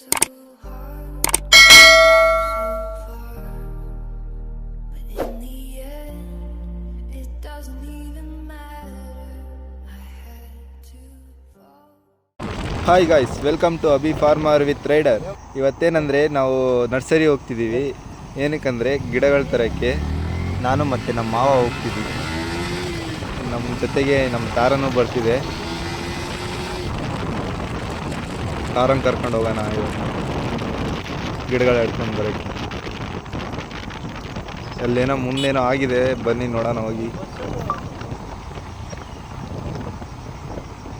Hi guys welcome to Abi farmer with rider ಇವತ್ತೇನಂದರೆ ನಾವು nursery ಹೋಗ್ತಿದ್ದೀವಿ. ಏನಕ್ಕಂದರೆ ಗಿಡಗಳ ತರಕ್ಕೆ ನಾನು ಮತ್ತು ನಮ್ಮ ಮಾವ ಹೋಗ್ತಿದ್ದೀವಿ. ನಮ್ಮ ಜೊತೆಗೆ ನಮ್ಮ ತಾರನೂ ಬರ್ತಿದೆ. ತಾರನ್ ಕರ್ಕೊಂಡು ಹೋಗೋಣ ಇವತ್ತು ಗಿಡಗಳು ಹಿಡ್ಕೊಂಡು ಬರೋಕ್ಕೆ ಅಲ್ಲೇನೋ ಮುಂದೇನೋ ಆಗಿದೆ, ಬನ್ನಿ ನೋಡೋಣ ಹೋಗಿ.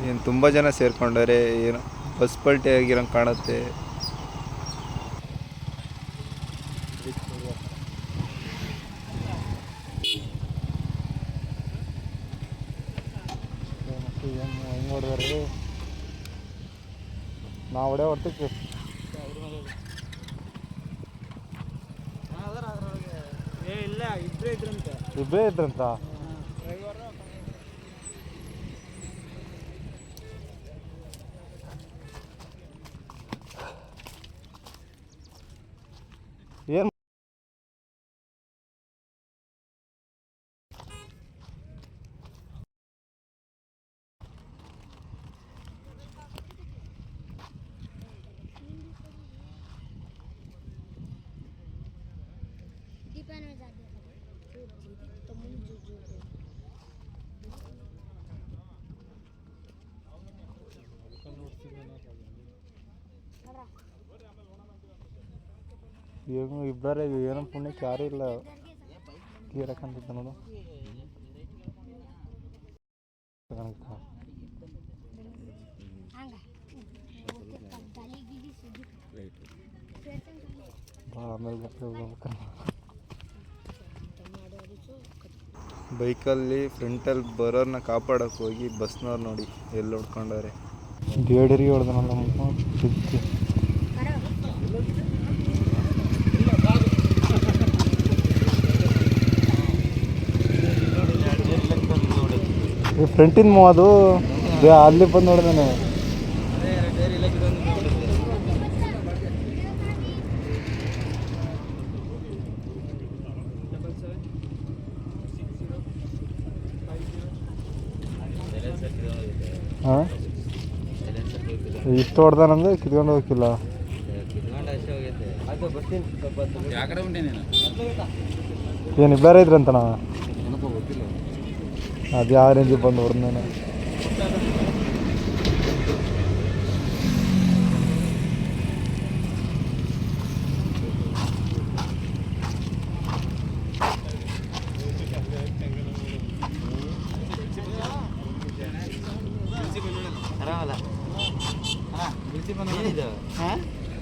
ಏನು ತುಂಬ ಜನ ಸೇರ್ಕೊಂಡವ್ರೆ ಏನೋ ಬಸ್ ಪಲ್ಟಿ ಆಗಿರಂಗೆ ಕಾಣುತ್ತೆ. ನಾವು ಹೊಡೆ ಹೊರ್ತಕ್ಕೆ ಇಲ್ಲ ಇಬ್ಬರೇ ಇದ್ರಂತೆ में जा दिया तो मुझे जो जो ಏನು ಇಬ್ಬರೇ ಏನೋ ಪುಣ್ಯಕ್ಕೆ ಯಾರೂ ಇಲ್ಲ ಕ್ಲಿಯರ್ ಹಾಕಂತಿದ್ದ ನೋಡು ಕಾಣುತ್ತಾ? आंगा गाली गिली सुधी ಬಾ ಆಮೇಲೆ ಮತ್ತೆ ಹೋಗ್ಬೇಕಲ್ಲ. ಬೈಕಲ್ಲಿ ಫ್ರಂಟಲ್ಲಿ ಬರೋರ್ನ ಕಾಪಾಡೋಕೆ ಹೋಗಿ ಬಸ್ನವ್ರು ನೋಡಿ ಎಲ್ಲಿ ಹೊಡ್ಕೊಂಡವ್ರೆ. ಗೇಡರಿಗೆ ಹೊಡೆದನಲ್ಲ ಫ್ರಂಟಿನ ಮೂ ಅದು, ಅಲ್ಲಿ ಬಂದು ನೋಡಿದಾನೆ ಹಾಂ? ಇಷ್ಟು ಹೊಡ್ದಾನಂದ್ರೆ ಕಿತ್ಕೊಂಡು ಹೋಗಿಲ್ಲ ಏನು ಇಬ್ಬರೇ ಇದ್ರಂತಣ್ಣ ಅದು ಯಾವ ರೇಂಜಿಗೆ ಬಂದು ಹೊಡೆದಾನೆ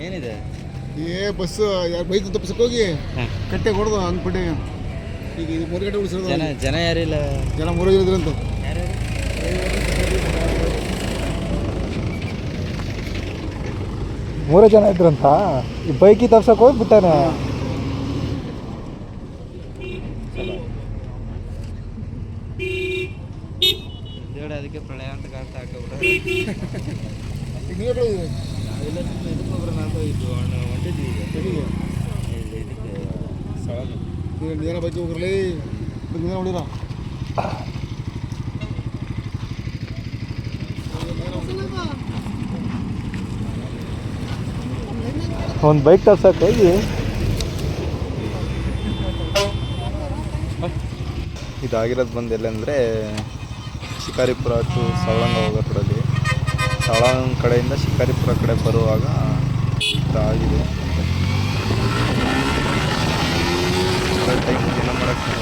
ಏನಿದೆ? ಏ ಬಸ್ ಯಾರು ಬೈಕ್ ತಪ್ಪಿಸಕ್ಕೆ ಹೋಗಿ? ಕಟ್ಟೆ ಹೊಡೆದು ಅಂದ್ಬಿಟ್ಟೆ ಈಗ ಇದು ಮೂರು ಗಂಟೆ ಉಳಿಸಿರೋದು ಜನ ಜನ ಯಾರಿಲ್ಲ ಜನ ಮೂರು ಇದ್ರಂತ. ಮೂರೇ ಜನ ಇದ್ರಂತ? ಈ ಬೈಕಿ ತಪ್ಸಕ್ಕೆ ಹೋಗಿ ಬಿಟ್ಟಾನೆ. ಅದಕ್ಕೆ ಪ್ರಳಯ ಅಂತ ಕಾಣ್ತಾ ಹಾಕೋಬಿಟ್ರೆ ನಾವು ಇದು. ಹೊಂಟಿದ್ವಿ ಈಗ ಎಲ್ಲಿಗೆ? ಇಲ್ಲಿ ಇದಕ್ಕೆ ಜನ ಬೈಕ್ ಹೋಗ್ರಲಿ ನೀರ ನೋಡಿರ ಒಂದು ಬೈಕ್ ತರ್ಸಕ್ಕೆ ಹೋಗಿ. ಇದಾಗಿರೋದು ಬಂದು ಎಲ್ಲಂದರೆ ಶಿಕಾರಿಪುರ ಟು ಸವಳಂಗ ಹೋಗೋ ಸವಳಂಗ ಕಡೆಯಿಂದ ಶಿಕಾರಿಪುರ ಕಡೆ ಬರುವಾಗ ಆಗಿದೆ. ಟೈಮ್ ದಿನ ಮಾಡೋಕ್ಕೆ